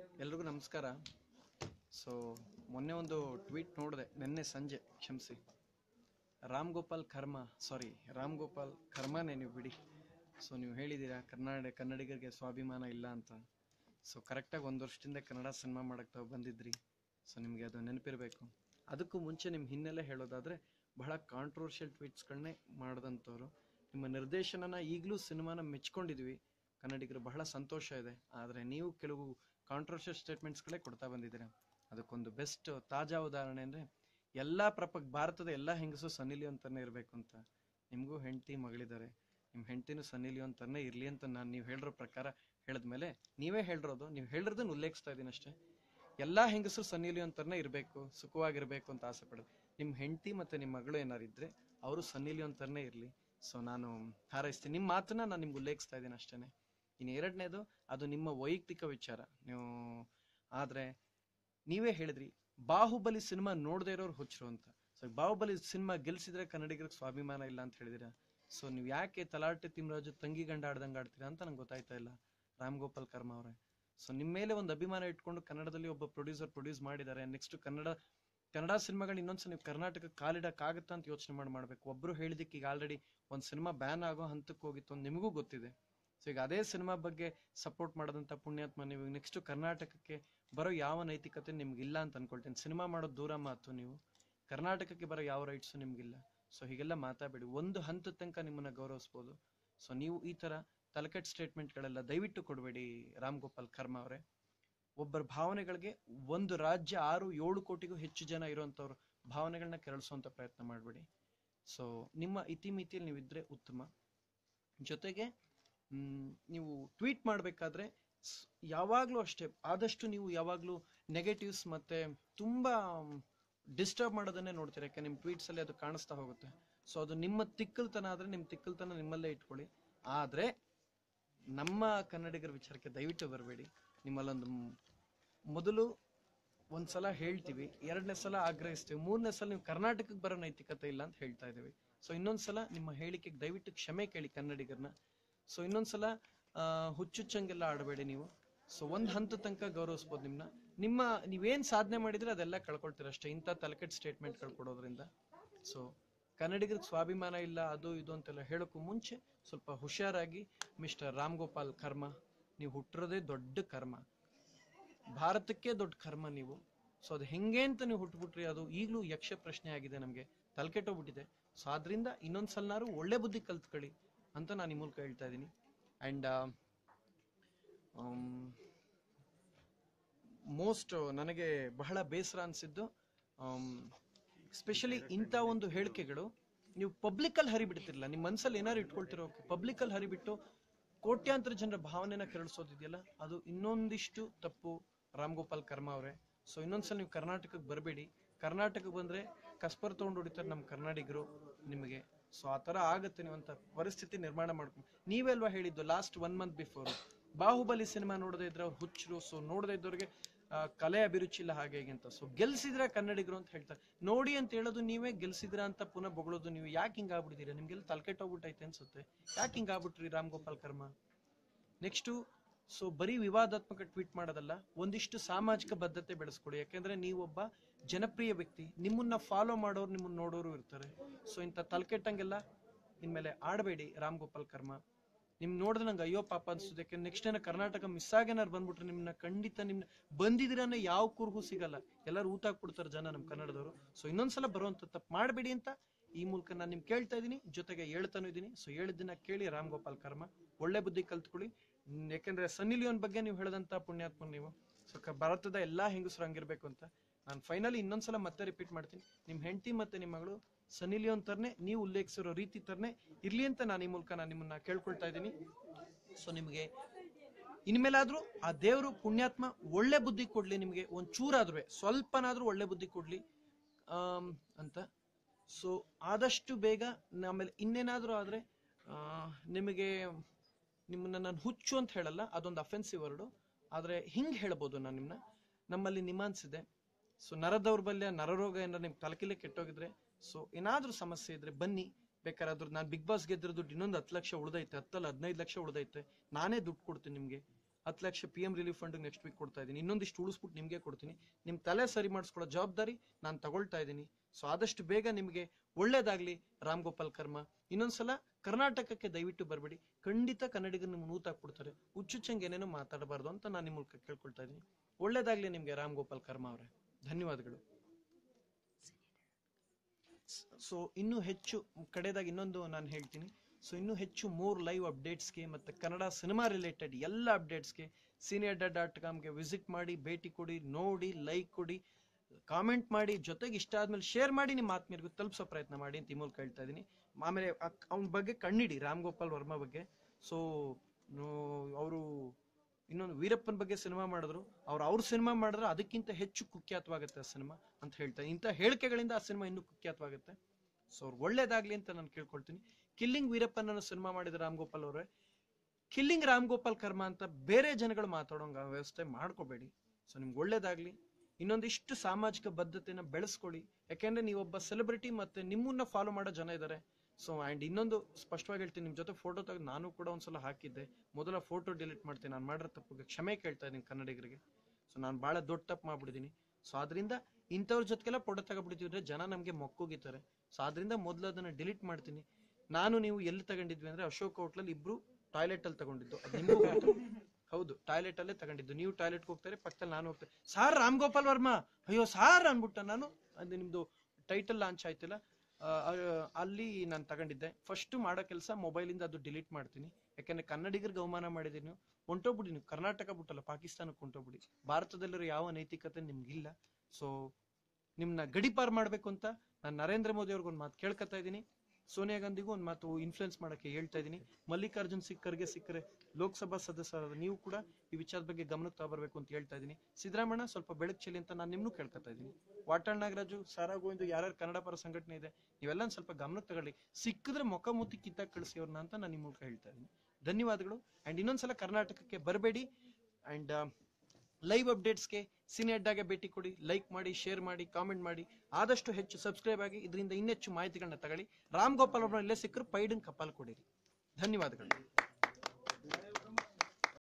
ಎಲ್ರಿಗೂ ನಮಸ್ಕಾರ. ಸೊ ಮೊನ್ನೆ ಒಂದು ಟ್ವೀಟ್ ನೋಡಿದೆ, ನಿನ್ನೆ ಸಂಜೆ, ಕ್ಷಮಿಸಿ. ರಾಮ್ ಗೋಪಾಲ್ ಕರ್ಮ ಸಾರಿ ರಾಮ್ ಗೋಪಾಲ್ ಕರ್ಮನೇ ನೀವು ಬಿಡಿ. ಸೊ ನೀವು ಹೇಳಿದ್ದೀರಾ ಕನ್ನಡ ಕನ್ನಡಿಗರಿಗೆ ಸ್ವಾಭಿಮಾನ ಇಲ್ಲ ಅಂತ. ಸೊ ಕರೆಕ್ಟಾಗಿ ಒಂದು ವರ್ಷದಿಂದ ಕನ್ನಡ ಸಿನಿಮಾ ಮಾಡಕ್ಕೆ ತಾವು ಬಂದಿದ್ರಿ. ಸೊ ನಿಮಗೆ ಅದು ನೆನಪಿರಬೇಕು. ಅದಕ್ಕೂ ಮುಂಚೆ ನಿಮ್ಮ ಹಿನ್ನೆಲೆ ಹೇಳೋದಾದರೆ, ಬಹಳ ಕಾಂಟ್ರವರ್ಷಿಯಲ್ ಟ್ವೀಟ್ಸ್ಗಳನ್ನೇ ಮಾಡಿದಂಥವ್ರು. ನಿಮ್ಮ ನಿರ್ದೇಶನನ ಈಗಲೂ ಸಿನಿಮಾನ ಮೆಚ್ಕೊಂಡಿದ್ವಿ. ಕನ್ನಡಿಗರು ಬಹಳ ಸಂತೋಷ ಇದೆ. ಆದರೆ ನೀವು ಕೆಲವು ಕಾಂಟ್ರವರ್ಷಿಯಲ್ ಸ್ಟೇಟ್ಮೆಂಟ್ಸ್ಗಳೇ ಕೊಡ್ತಾ ಬಂದಿದ್ದಾರೆ. ಅದಕ್ಕೊಂದು ಬೆಸ್ಟ್ ತಾಜಾ ಉದಾಹರಣೆ ಅಂದರೆ, ಎಲ್ಲ ಪ್ರಪ, ಭಾರತದ ಎಲ್ಲ ಹೆಂಗಸು ಸನ್ನಿಲಿ ಅಂತಾನೆ ಇರಬೇಕು ಅಂತ. ನಿಮಗೂ ಹೆಂಡತಿ ಮಗಳಿದ್ದಾರೆ. ನಿಮ್ಮ ಹೆಂಡತಿನೂ ಸನ್ನಿಲಿ ಥರನೇ ಇರಲಿ ಅಂತ ನಾನು ನೀವು ಹೇಳಿರೋ ಪ್ರಕಾರ ಹೇಳಿದ್ಮೇಲೆ ನೀವೇ ಹೇಳಿರೋದು, ನೀವು ಹೇಳಿರೋದನ್ನ ಉಲ್ಲೇಖಿಸ್ತಾ ಇದ್ದೀನಿ ಅಷ್ಟೇ. ಎಲ್ಲ ಹೆಂಗಸು ಸನ್ನಿಲಿ ಅಂತಾನೆ ಇರಬೇಕು, ಸುಖವಾಗಿರಬೇಕು ಅಂತ ಆಸೆ ಪಡೋದು. ನಿಮ್ಮ ಹೆಂಡತಿ ಮತ್ತು ನಿಮ್ಮ ಮಗಳು ಏನಾರು ಇದ್ದರೆ ಅವರು ಸನ್ನಿಲಿ ಥರನೇ ಇರಲಿ. ಸೊ ನಾನು ಹಾರೈಸ್ತೀನಿ. ನಿಮ್ಮ ಮಾತನ್ನ ನಾನು ನಿಮ್ಗೆ ಉಲ್ಲೇಖಿಸ್ತಾ ಇದ್ದೀನಿ ಅಷ್ಟೇ ಇನ್ನು ಎರಡನೇದು, ಅದು ನಿಮ್ಮ ವೈಯಕ್ತಿಕ ವಿಚಾರ. ನೀವು, ಆದರೆ, ನೀವೇ ಹೇಳಿದ್ರಿ, ಬಾಹುಬಲಿ ಸಿನಿಮಾ ನೋಡದೇ ಇರೋರು ಹುಚ್ಚರು ಅಂತ. ಸೊ ಬಾಹುಬಲಿ ಸಿನಿಮಾ ಗೆಲ್ಸಿದ್ರೆ ಕನ್ನಡಿಗರಿಗೆ ಸ್ವಾಭಿಮಾನ ಇಲ್ಲ ಅಂತ ಹೇಳಿದಿರಾ? ಸೊ ನೀವು ಯಾಕೆ ತಲಾಟೆ ತಿಮ್ಮರಾಜು ತಂಗಿ ಗಂಡ ಆಡ್ದಂಗೆ ಆಡ್ತೀರಾ ಅಂತ ನಂಗೆ ಗೊತ್ತಾಯ್ತಾ ಇಲ್ಲ, ರಾಮ್ ಗೋಪಾಲ್ ಕರ್ಮ ಅವರೇ. ಸೊ ನಿಮ್ಮ ಮೇಲೆ ಒಂದು ಅಭಿಮಾನ ಇಟ್ಕೊಂಡು ಕನ್ನಡದಲ್ಲಿ ಒಬ್ಬ ಪ್ರೊಡ್ಯೂಸರ್ ಪ್ರೊಡ್ಯೂಸ್ ಮಾಡಿದ್ದಾರೆ ನೆಕ್ಸ್ಟ್ ಕನ್ನಡ ಕನ್ನಡ ಸಿನಿಮಾಗಳು ಇನ್ನೊಂದ್ಸಲ ನೀವು ಕರ್ನಾಟಕಕ್ಕೆ ಕಾಲಿಡಕ್ಕಾಗತ್ತಾ ಅಂತ ಯೋಚನೆ ಮಾಡಿ ಮಾಡಬೇಕು. ಒಬ್ರು ಹೇಳಿದಕ್ಕೆ ಈಗ ಆಲ್ರೆಡಿ ಒಂದು ಸಿನಿಮಾ ಬ್ಯಾನ್ ಆಗೋ ಹಂತಕ್ಕೆ ಹೋಗಿತ್ತು ಅಂತ ನಿಮಗೂ ಗೊತ್ತಿದೆ. ಸೊ ಈಗ ಅದೇ ಸಿನಿಮಾ ಬಗ್ಗೆ ಸಪೋರ್ಟ್ ಮಾಡೋದಂಥ ಪುಣ್ಯಾತ್ಮ ನೀವು ನೆಕ್ಸ್ಟ್ ಕರ್ನಾಟಕಕ್ಕೆ ಬರೋ ಯಾವ ನೈತಿಕತೆ ನಿಮ್ಗಿಲ್ಲ ಅಂತ ಅನ್ಕೊಳ್ತೀನಿ. ಸಿನಿಮಾ ಮಾಡೋದು ದೂರ ಮಾತು ನೀವು. ಕರ್ನಾಟಕಕ್ಕೆ ಬರೋ ಯಾವ ರೈಟ್ಸು ನಿಮ್ಗಿಲ್ಲ. ಸೊ ಹೀಗೆಲ್ಲ ಮಾತಾಡಬೇಡಿ. ಒಂದು ಹಂತದ ತನಕ ನಿಮ್ಮನ್ನ ಗೌರವಿಸ್ಬೋದು. ಸೊ ನೀವು ಈ ತರ ತಲಕೆಟ್ ಸ್ಟೇಟ್ಮೆಂಟ್ಗಳೆಲ್ಲ ದಯವಿಟ್ಟು ಕೊಡಬೇಡಿ ರಾಮ್ ಗೋಪಾಲ್ ಕರ್ಮ ಅವರೇ. ಒಬ್ಬರ ಭಾವನೆಗಳಿಗೆ ಒಂದು ರಾಜ್ಯ ಆರು ಏಳು ಕೋಟಿಗೂ ಹೆಚ್ಚು ಜನ ಇರುವಂತವ್ರ ಭಾವನೆಗಳನ್ನ ಕೆರಳಿಸುವಂತ ಪ್ರಯತ್ನ ಮಾಡಬೇಡಿ. ಸೊ ನಿಮ್ಮ ಇತಿಮಿತಿಯಲ್ಲಿ ನೀವಿದ್ರೆ ಉತ್ತಮ. ಜೊತೆಗೆ ನೀವು ಟ್ವೀಟ್ ಮಾಡಬೇಕಾದ್ರೆ ಯಾವಾಗಲೂ ಅಷ್ಟೇ, ಆದಷ್ಟು ನೀವು ಯಾವಾಗಲೂ ನೆಗೆಟಿವ್ಸ್ ಮತ್ತೆ ತುಂಬಾ ಡಿಸ್ಟರ್ಬ್ ಮಾಡೋದನ್ನೇ ನೋಡ್ತೀರಾ, ಯಾಕೆ ನಿಮ್ಮ ಟ್ವೀಟ್ಸಲ್ಲಿ ಅದು ಕಾಣಿಸ್ತಾ ಹೋಗುತ್ತೆ. ಸೊ ಅದು ನಿಮ್ಮ ತಿಕ್ಕಲ್ತನ ಆದ್ರೆ ನಿಮ್ಮ ತಿಕ್ಕಲ್ತನ ನಿಮ್ಮಲ್ಲೇ ಇಟ್ಕೊಳ್ಳಿ. ಆದ್ರೆ, ನಮ್ಮ ಕನ್ನಡಿಗರ ವಿಚಾರಕ್ಕೆ ದಯವಿಟ್ಟು ಬರಬೇಡಿ. ನಿಮ್ಮಲ್ಲೊಂದು ಮೊದಲು ಮೊದಲು ಒಂದ್ಸಲ ಹೇಳ್ತೀವಿ, ಎರಡನೇ ಸಲ ಆಗ್ರಹಿಸ್ತೀವಿ, ಮೂರನೇ ಸಲ ನೀವು ಕರ್ನಾಟಕಕ್ಕೆ ಬರೋ ನೈತಿಕತೆ ಇಲ್ಲ ಅಂತ ಹೇಳ್ತಾ ಇದೀವಿ ಸೊ ಇನ್ನೊಂದ್ಸಲ ನಿಮ್ಮ ಹೇಳಿಕೆಗೆ ದಯವಿಟ್ಟು ಕ್ಷಮೆ ಕೇಳಿ ಕನ್ನಡಿಗರನ್ನ. ಸೊ ಇನ್ನೊಂದ್ಸಲ ಹುಚ್ಚುಚ್ಚಂಗೆಲ್ಲ ಆಡಬೇಡಿ ನೀವು. ಸೊ ಒಂದ್ ಹಂತ ತನಕ ಗೌರವಿಸ್ಬೋದು ನಿಮ್ನ. ನಿಮ್ಮ, ನೀವೇನ್ ಸಾಧನೆ ಮಾಡಿದ್ರೆ ಅದೆಲ್ಲ ಕಳ್ಕೊಳ್ತೀರ ಅಷ್ಟೇ. ಇಂಥ ತಲೆಕೆಟ್ ಸ್ಟೇಟ್ಮೆಂಟ್ ಕಳ್ಕೊಡೋದ್ರಿಂದ ಸೊ ಕನ್ನಡಿಗರಿಗೆ ಸ್ವಾಭಿಮಾನ ಇಲ್ಲ, ಅದು ಇದು ಅಂತೆಲ್ಲ ಹೇಳೋಕ್ಕೂ ಮುಂಚೆ ಸ್ವಲ್ಪ ಹುಷಾರಾಗಿ ಮಿಸ್ಟರ್ ರಾಮ್ ಗೋಪಾಲ್ ಕರ್ಮ, ನೀವು ಹುಟ್ಟಿರೋದೇ ದೊಡ್ಡ ಕರ್ಮ. ಭಾರತಕ್ಕೆ ದೊಡ್ಡ ಕರ್ಮ ನೀವು. ಸೊ ಅದು ಹೆಂಗೆ ಅಂತ ನೀವು ಹುಟ್ಟುಬಿಟ್ರಿ ಅದು ಈಗಲೂ ಯಕ್ಷ ಪ್ರಶ್ನೆ ಆಗಿದೆ ನಮಗೆ. ತಲೆಕೆಟ್ಟೋಗ್ಬಿಟ್ಟಿದೆ. ಸೊ ಆದ್ರಿಂದ ಇನ್ನೊಂದ್ಸಲನಾರು ಒಳ್ಳೆ ಬುದ್ಧಿ ಕಲ್ತ್ಕೊಳ್ಳಿ. ಅಂತ ನಾನು ಈ ಮೂಲಕ ಹೇಳ್ತಾ ಇದ್ದೀನಿ. ಆ್ಯಂಡ್ ಮೋಸ್ಟ್ ನನಗೆ ಬಹಳ ಬೇಸರ ಅನಿಸಿದ್ದು ಸ್ಪೆಷಲಿ ಇಂಥ ಒಂದು ಹೇಳಿಕೆಗಳು ನೀವು ಪಬ್ಲಿಕಲ್ಲಿ ಹರಿಬಿಡ್ತಿರಲ್ಲ ನಿಮ್ಮ ಮನಸ್ಸಲ್ಲಿ ಏನಾದ್ರು ಇಟ್ಕೊಳ್ತಿರೋ ಪಬ್ಲಿಕಲ್ಲಿ ಹರಿಬಿಟ್ಟು ಕೋಟ್ಯಾಂತರ ಜನರ ಭಾವನೆನ ಕೆರಳಿಸೋದಿದೆಯಲ್ಲ, ಅದು ಇನ್ನೊಂದಿಷ್ಟು ತಪ್ಪು ರಾಮ್ ಗೋಪಾಲ್ ಕರ್ಮ ಅವರೇ. ಸೊ ಇನ್ನೊಂದ್ಸಲ ನೀವು ಕರ್ನಾಟಕಕ್ಕೆ ಬರಬೇಡಿ. ಕರ್ನಾಟಕಕ್ಕೆ ಬಂದರೆ ಕಸ್ಪರ್ ತೊಗೊಂಡು ಹೊಡಿತಾರೆ ನಮ್ಮ ಕನ್ನಡಿಗರು ನಿಮಗೆ. ಸೊ ಆ ತರ ಆಗತ್ತೆ ನೀವು ಪರಿಸ್ಥಿತಿ ನಿರ್ಮಾಣ ಮಾಡ್ಕೊಂಡು ನೀವೆಲ್ವಾ ಹೇಳಿದ್ದು last one month before Baahubali cinema ನೋಡದೇ ಇದ್ರೆ ಅವ್ರು ಹುಚ್ಚರು ಸೊ ನೋಡದೇ ಇದ್ದವ್ರಿಗೆ ಕಲೆ ಅಭಿರುಚಿ ಇಲ್ಲ ಹಾಗೆ ಹೀಗೆ ಅಂತ. ಸೊ ಗೆಲ್ಸಿದ್ರೆ ಕನ್ನಡಿಗರು ಅಂತ ಹೇಳ್ತಾರೆ. ನೋಡಿ ಅಂತ ಹೇಳೋದು ನೀವೇ ಗೆಲ್ಸಿದ್ರ ಅಂತ ಪುನಃ ಬೊಗಳೋದು ನೀವು ಯಾಕೆ ಹಿಂಗ್ ಆಗ್ಬಿಟ್ಟಿದ್ದೀರಾ ನಿಮ್ಗೆಲ್ಲ ತಲೆಕೆಟ್ಟೋಗ್ಬಿಟ್ಟೈತೆ ಅನ್ಸುತ್ತೆ. ಯಾಕೆ ಹಿಂಗ್ ಆಗ್ಬಿಟ್ರಿ ರಾಮ್ ಗೋಪಾಲ್ ಕರ್ಮ? ನೆಕ್ಸ್ಟು ಸೊ ಬರೀ ವಿವಾದಾತ್ಮಕ ಟ್ವೀಟ್ ಮಾಡೋದಲ್ಲ, ಒಂದಿಷ್ಟು ಸಾಮಾಜಿಕ ಬದ್ಧತೆ ಬೆಳೆಸ್ಕೊಡಿ. ಯಾಕೆಂದ್ರೆ ನೀವೊಬ್ಬ ಜನಪ್ರಿಯ ವ್ಯಕ್ತಿ, ನಿಮ್ಮನ್ನ ಫಾಲೋ ಮಾಡೋರು, ನಿಮ್ಮನ್ನ ನೋಡೋರು ಇರ್ತಾರೆ. ಸೊ ಇಂಥ ತಲೆಕೆಟ್ಟಂಗೆಲ್ಲ ಇನ್ಮೇಲೆ ಆಡಬೇಡಿ ರಾಮ್ ಗೋಪಾಲ್ ಕರ್ಮ. ನಿಮ್ ನೋಡಿದ್ರೆ ನಂಗೆ ಅಯ್ಯೋ ಪಾಪ ಅನ್ಸುತ್ತೆ. ಯಾಕೆ ನೆಕ್ಸ್ಟ್ ಏನೋ ಕರ್ನಾಟಕ ಮಿಸ್ ಆಗೇನಾರು ಬಂದ್ಬಿಟ್ರೆ ನಿಮ್ನ ಖಂಡಿತ ನಿಮ್ನ ಬಂದಿದಿರಾನೆ ಯಾವ ಕೂರ್ಗೂ ಸಿಗಲ್ಲ. ಎಲ್ಲರೂ ಊಟ ಕೊಡ್ತಾರೆ ಜನ ನಮ್ಮ ಕನ್ನಡದವರು. ಸೊ ಇನ್ನೊಂದ್ಸಲ ಬರುವಂತ ತಪ್ಪು ಮಾಡಬೇಡಿ ಅಂತ ಈ ಮೂಲಕ ನಾನು ನಿಮ್ಗೆ ಕೇಳ್ತಾ ಇದ್ದೀನಿ, ಜೊತೆಗೆ ಹೇಳ್ತಾನು ಇದ್ದೀನಿ. ಸೊ ಹೇಳಿದ್ದನ್ನ ಕೇಳಿ ರಾಮ್ ಗೋಪಾಲ್ ಕರ್ಮ, ಒಳ್ಳೆ ಬುದ್ಧಿ ಕಲ್ತ್ಕೊಳ್ಳಿ. ಯಾಕೆಂದ್ರೆ ಸನ್ನಿ ಲಿಯೋನ್ ಬಗ್ಗೆ ನೀವು ಹೇಳದಂತ ಪುಣ್ಯಾತ್ಮ ನೀವು. ಸೊ ಭಾರತದ ಎಲ್ಲಾ ಹೆಂಗಸರು ಹಂಗಿರ್ಬೇಕು ಅಂತ. ನಾನು ಫೈನಲಿ ಇನ್ನೊಂದ್ಸಲ ಮತ್ತೆ ರಿಪೀಟ್ ಮಾಡ್ತೀನಿ. ನಿಮ್ ಹೆಂಡತಿ ಮತ್ತೆ ನಿಮ್ಮ ಮಗಳು ಸನ್ನಿ ಲಿಯೋನ್ ತರನೇ, ನೀವು ಉಲ್ಲೇಖಿಸಿರೋ ರೀತಿ ತರನೇ ಇರ್ಲಿ ಅಂತ ನಾನು ಈ ಮೂಲಕ ನಾನು ನಿಮ್ಮನ್ನ ಕೇಳ್ಕೊಳ್ತಾ ಇದ್ದೀನಿ. ಸೊ ನಿಮಗೆ ಇನ್ಮೇಲಾದ್ರೂ ಆ ದೇವರು ಪುಣ್ಯಾತ್ಮ ಒಳ್ಳೆ ಬುದ್ಧಿ ಕೊಡ್ಲಿ ನಿಮಗೆ. ಒಂದ್ ಚೂರಾದ್ರೂ, ಸ್ವಲ್ಪನಾದ್ರೂ ಒಳ್ಳೆ ಬುದ್ಧಿ ಕೊಡ್ಲಿ. ಅಂತ. ಸೊ ಆದಷ್ಟು ಬೇಗ ಆಮೇಲೆ ಇನ್ನೇನಾದರೂ ಆದರೆ ನಿಮಗೆ, ನಿಮ್ಮನ್ನ ನಾನು ಹುಚ್ಚು ಅಂತ ಹೇಳಲ್ಲ, ಅದೊಂದು ಅಫೆನ್ಸಿವ್ ವರ್ಡು ಆದರೆ ಹಿಂಗೆ ಹೇಳ್ಬೋದು ನಾನು ನಿಮ್ಮನ್ನ ನಮ್ಮಲ್ಲಿ ನಿಮಾನ್ಸಿದೆ ಸೊ ನರ ದೌರ್ಬಲ್ಯ ನರರೋಗ ಏನಾರು ನಿಮ್ಗೆ ತಲಕಿಲೆ ಕೆಟ್ಟೋಗಿದ್ರೆ ಸೊ ಏನಾದರೂ ಸಮಸ್ಯೆ ಇದ್ರೆ ಬನ್ನಿ. ಬೇಕಾದ್ರೆ ಅದ್ರ ನಾನು ಬಿಗ್ ಬಾಸ್ ಗೆದ್ದಿರೋ ದುಡ್ಡು ಇನ್ನೊಂದು ಹತ್ತು ಲಕ್ಷ ಉಳ್ದೈತೆ, ಹತ್ತಲ್ಲ ಹದಿನೈದು ಲಕ್ಷ ಉಳ್ದೈತೆ, ನಾನೇ ದುಡ್ಡು ಕೊಡ್ತೀನಿ ನಿಮಗೆ. ಹತ್ತು lakh P M relief fund next week ಕೊಡ್ತಾ ಇದ್ದೀನಿ. ಇನ್ನೊಂದಿಷ್ಟು ಉಳಿಸ್ಬಿಟ್ಟು ನಿಮಗೆ ಕೊಡ್ತೀನಿ. ನಿಮ್ಮ ತಲೆ ಸರಿ ಮಾಡಿಸ್ಕೊಳ್ಳೋ ಜವಾಬ್ದಾರಿ ನಾನು ತಗೊಳ್ತಾ ಇದ್ದೀನಿ. ಸೊ ಆದಷ್ಟು ಬೇಗ ನಿಮಗೆ ಒಳ್ಳೇದಾಗ್ಲಿ ರಾಮ್ ಗೋಪಾಲ್ ಕರ್ಮ. ಇನ್ನೊಂದ್ಸಲ ಕರ್ನಾಟಕಕ್ಕೆ ದಯವಿಟ್ಟು ಬರಬೇಡಿ. ಖಂಡಿತ ಕನ್ನಡಿಗರು ನಿಮ್ಗೆ ಕೊಡ್ತಾರೆ ಹುಚ್ಚುಚ್ಚಂಗೆ ಏನೇನೋ ಮಾತಾಡಬಾರ್ದು ಅಂತ ನಾನು ನಿಮ್ಮ ಮೂಲಕ ಕೇಳ್ಕೊಳ್ತಾ ಇದ್ದೀನಿ. ಒಳ್ಳೇದಾಗ್ಲಿ ನಿಮಗೆ ರಾಮ್ ಗೋಪಾಲ್ ಕರ್ಮ ಅವರೇ. ಧನ್ಯವಾದಗಳು. ಸೊ ಇನ್ನೂ ಹೆಚ್ಚು ಕಡೆದಾಗ ಇನ್ನೊಂದು ನಾನು ಹೇಳ್ತೀನಿ. ಸೊ ಇನ್ನೂ ಹೆಚ್ಚು ಮೋರ್ ಲೈವ್ ಅಪ್ಡೇಟ್ಸ್ಗೆ ಮತ್ತು ಕನ್ನಡ ಸಿನಿಮಾ ರಿಲೇಟೆಡ್ ಎಲ್ಲ ಅಪ್ಡೇಟ್ಸ್ಗೆ ಸೀನಿಯರ್ ಡಾಟ್ ಕಾಮ್ಗೆ ವಿಸಿಟ್ ಮಾಡಿ, ಭೇಟಿ ಕೊಡಿ, ನೋಡಿ ಲೈಕ್ ಕೊಡಿ. ಕಾಮೆಂಟ್ ಮಾಡಿ, ಜೊತೆಗೆ ಇಷ್ಟ ಆದ್ಮೇಲೆ ಶೇರ್ ಮಾಡಿ, ನಿಮ್ಮ ಆತ್ಮೀಯರಿಗೂ ತಲುಪಿಸೋ ಪ್ರಯತ್ನ ಮಾಡಿ ಅಂತ ಈ ಮೂಲಕ ಹೇಳ್ತಾ ಇದ್ದೀನಿ. ಆಮೇಲೆ ಅವನ ಬಗ್ಗೆ ಕಣ್ಣಿಡಿ, ರಾಮ್ ಗೋಪಾಲ್ ವರ್ಮಾ ಬಗ್ಗೆ. ಸೊ ಅವರು ಇನ್ನೊಂದು ವೀರಪ್ಪನ ಬಗ್ಗೆ ಸಿನಿಮಾ ಮಾಡಿದ್ರು. ಅವ್ರು ಅವ್ರ ಸಿನಿಮಾ ಮಾಡಿದ್ರೆ ಅದಕ್ಕಿಂತ ಹೆಚ್ಚು ಕುಖ್ಯಾತವಾಗುತ್ತೆ ಆ ಸಿನಿಮಾ ಅಂತ ಹೇಳ್ತಾರೆ ಇಂಥ ಹೇಳಿಕೆಗಳಿಂದ ಆ ಸಿನಿಮಾ ಇನ್ನೂ ಕುಖ್ಯಾತವಾಗುತ್ತೆ. ಸೊ ಅವ್ರು ಒಳ್ಳೇದಾಗ್ಲಿ ಅಂತ ನಾನು ಕೇಳ್ಕೊಳ್ತೀನಿ. ಕಿಲ್ಲಿಂಗ್ ವೀರಪ್ಪನ ಸಿನಿಮಾ ಮಾಡಿದ ರಾಮ್ ಗೋಪಾಲ್ ಅವರೇ ಕಿಲ್ಲಿಂಗ್ ರಾಮ್ ಗೋಪಾಲ್ ಕರ್ಮ ಅಂತ ಬೇರೆ ಜನಗಳು ಮಾತಾಡೋಂಗ ವ್ಯವಸ್ಥೆ ಮಾಡ್ಕೋಬೇಡಿ. ಸೊ ನಿಮ್ಗೆ ಒಳ್ಳೇದಾಗ್ಲಿ. ಇನ್ನೊಂದಿಷ್ಟು ಸಾಮಾಜಿಕ ಬದ್ಧತೆನ ಬೆಳೆಸ್ಕೊಳ್ಳಿ. ಯಾಕೆಂದ್ರೆ ನೀವೊಬ್ಬ ಸೆಲೆಬ್ರಿಟಿ ಮತ್ತೆ ನಿಮ್ಮನ್ನ ಫಾಲೋ ಮಾಡೋ ಜನ ಇದ್ದಾರೆ ಸೊ ಆ್ಯಂಡ್ ಇನ್ನೊಂದು ಸ್ಪಷ್ಟವಾಗಿ ಹೇಳ್ತೀನಿ ನಿಮ್ಮ ಜೊತೆ ಫೋಟೋ ತೆಗೆದು ನಾನು ಕೂಡ ಒಂದ್ಸಲ ಹಾಕಿದ್ದೆ. ಮೊದಲ ಫೋಟೋ ಡಿಲೀಟ್ ಮಾಡ್ತೀನಿ, ನಾನು ಮಾಡಿರೋ ತಪ್ಪಿಗೆ ಕ್ಷಮೆ ಕೇಳ್ತಾ ಇದ್ದೀನಿ ಕನ್ನಡಿಗರಿಗೆ. ಸೊ ನಾನು ಭಾಳ ದೊಡ್ಡ ತಪ್ಪು ಮಾಡ್ಬಿಟ್ಟಿದ್ದೀನಿ ಸೊ ಅದರಿಂದ ಇಂಥವ್ರ ಜೊತೆಗೆಲ್ಲ ಫೋಟೋ ತಗೊಬಿಡ್ತಿದ್ರೆ ಜನ ನಮಗೆ ಮೊಕ್ಕೋಗಿತಾರೆ ಸೊ ಅದರಿಂದ ಮೊದಲು ಅದನ್ನ ಡಿಲೀಟ್ ಮಾಡ್ತೀನಿ. ನಾನು ನೀವು ಎಲ್ಲಿ ತಗೊಂಡಿದ್ವಿ ಅಂದ್ರೆ ಅಶೋಕ್ ಹೋಟ್ಲಲ್ಲಿ ಇಬ್ರು ಟಾಯ್ಲೆಟ್ ಅಲ್ಲಿ ತಗೊಂಡಿದ್ದು. ಹೌದು ಟಾಯ್ಲೆಟ್ ಅಲ್ಲೇ ತಗೊಂಡಿದ್ದು. ನೀವು ಟಾಯ್ಲೆಟ್ ಹೋಗ್ತಾರೆ, ಪಕ್ಕದಲ್ಲಿ ನಾನು ಹೋಗ್ತೇನೆ ಸಾರ್ ರಾಮ್ ಗೋಪಾಲ್ ವರ್ಮಾ! ಅಯ್ಯೋ, ಸಾರ್ ಅನ್ಬಿಟ್ಟ ನಾನು. ಅದು ನಿಮ್ದು ಟೈಟಲ್ ಲಾಂಚ್ ಆಯ್ತಿಲ್ಲ. ಅಲ್ಲಿ ನಾನು ತಗೊಂಡಿದ್ದೆ. ಫಸ್ಟ್ ಮಾಡೋ ಕೆಲಸ ಮೊಬೈಲಿಂದ ಅದು ಡಿಲೀಟ್ ಮಾಡ್ತೀನಿ. ಯಾಕಂದ್ರೆ ಕನ್ನಡಿಗರಿಗೆ ಅವಮಾನ ಮಾಡಿದೀನಿ ಹೊಂಟೋಗ್ಬಿಡಿ ನೀವು. ಕರ್ನಾಟಕ ಬಿಟ್ಟಲ್ಲ, ಪಾಕಿಸ್ತಾನಕ್ಕೆ ಹೊಂಟೋಗ್ಬಿಡಿ. ಭಾರತದಲ್ಲಿರೋ ಯಾವ ನೈತಿಕತೆ ನಿಮ್ಗಿಲ್ಲ. ಸೊ ನಿಮ್ನ ಗಡಿಪಾರ್ ಮಾಡಬೇಕು ಅಂತ ನಾನು ನರೇಂದ್ರ ಮೋದಿ ಅವ್ರಿಗೊಂದು ಮಾತು ಕೇಳ್ಕೊತಾ ಇದ್ದೀನಿ. ಸೋನಿಯಾ ಗಾಂಧಿಗೂ ಒಂದು ಮಾತು ಇನ್ಫ್ಲುಯೆನ್ಸ್ ಮಾಡಕ್ಕೆ ಹೇಳ್ತಾ ಇದ್ದೀನಿ. ಮಲ್ಲಿಕಾರ್ಜುನ್ ಸಿಕ್ಕರ್ಗೆ ಸಿಕ್ಕರೆ ಲೋಕಸಭಾ ಸದಸ್ಯರಾದ ನೀವು ಕೂಡ ಈ ವಿಚಾರದ ಬಗ್ಗೆ ಗಮನಕ್ಕೆ ತಗೋಬರ್ಬೇಕು ಅಂತ ಹೇಳ್ತಾ ಇದ್ದೀನಿ. ಸಿದ್ದರಾಮಣ್ಣ ಸ್ವಲ್ಪ ಬೆಳಕು ಚೆಲ್ಲಿ ಅಂತ ನಾನು ನಿಮ್ಮನ್ನು ಕೇಳ್ಕೊತಾ ಇದ್ದೀನಿ. ವಾಟಾಳ್ ನಾಗರಾಜು, ಸಾರಾ ಗೋವಿಂದು ಯಾರ್ಯಾರು ಕನ್ನಡ ಪರ ಸಂಘಟನೆ ಇದೆ ನೀವೆಲ್ಲ ಒಂದು ಸ್ವಲ್ಪ ಗಮನಕ್ಕೆ ತಗೊಳ್ಳಿ. ಸಿಕ್ಕಿದ್ರೆ ಮುಖ ಮುತ್ತಿ ಕಿತ್ತಾಕ್ ಕಳಿಸಿ ಅವ್ರನ್ನ ಅಂತ ನಾನು ನಿಮ್ಮ ಮೂಲಕ ಹೇಳ್ತಾ ಇದ್ದೀನಿ. ಧನ್ಯವಾದಗಳು. ಅಂಡ್ ಇನ್ನೊಂದ್ಸಲ ಕರ್ನಾಟಕಕ್ಕೆ ಬರಬೇಡಿ. ಆ್ಯಂಡ್ ಲೈವ್ ಅಪ್ಡೇಟ್ಸ್ಗೆ ಸಿನಿ ಅಡ್ಡಾಗೆ ಭೇಟಿ ಕೊಡಿ ಲೈಕ್ ಮಾಡಿ ಶೇರ್ ಮಾಡಿ ಕಾಮೆಂಟ್ ಮಾಡಿ. ಆದಷ್ಟು ಹೆಚ್ಚು ಸಬ್ಸ್ಕ್ರೈಬ್ ಆಗಿ ಇದರಿಂದ ಇನ್ನೆಚ್ಚು ಮಾಹಿತಿಗಳನ್ನ ತಗೊಳ್ಳಿ. ರಾಮ್ ಗೋಪಾಲ್ ಅವ್ರನ್ನ ಇಲ್ಲೇ ಸಿಕ್ಕರು ಪೈಡನ್ ಕಪಾಲ್ ಕೊಡಿರಿ. ಧನ್ಯವಾದಗಳು.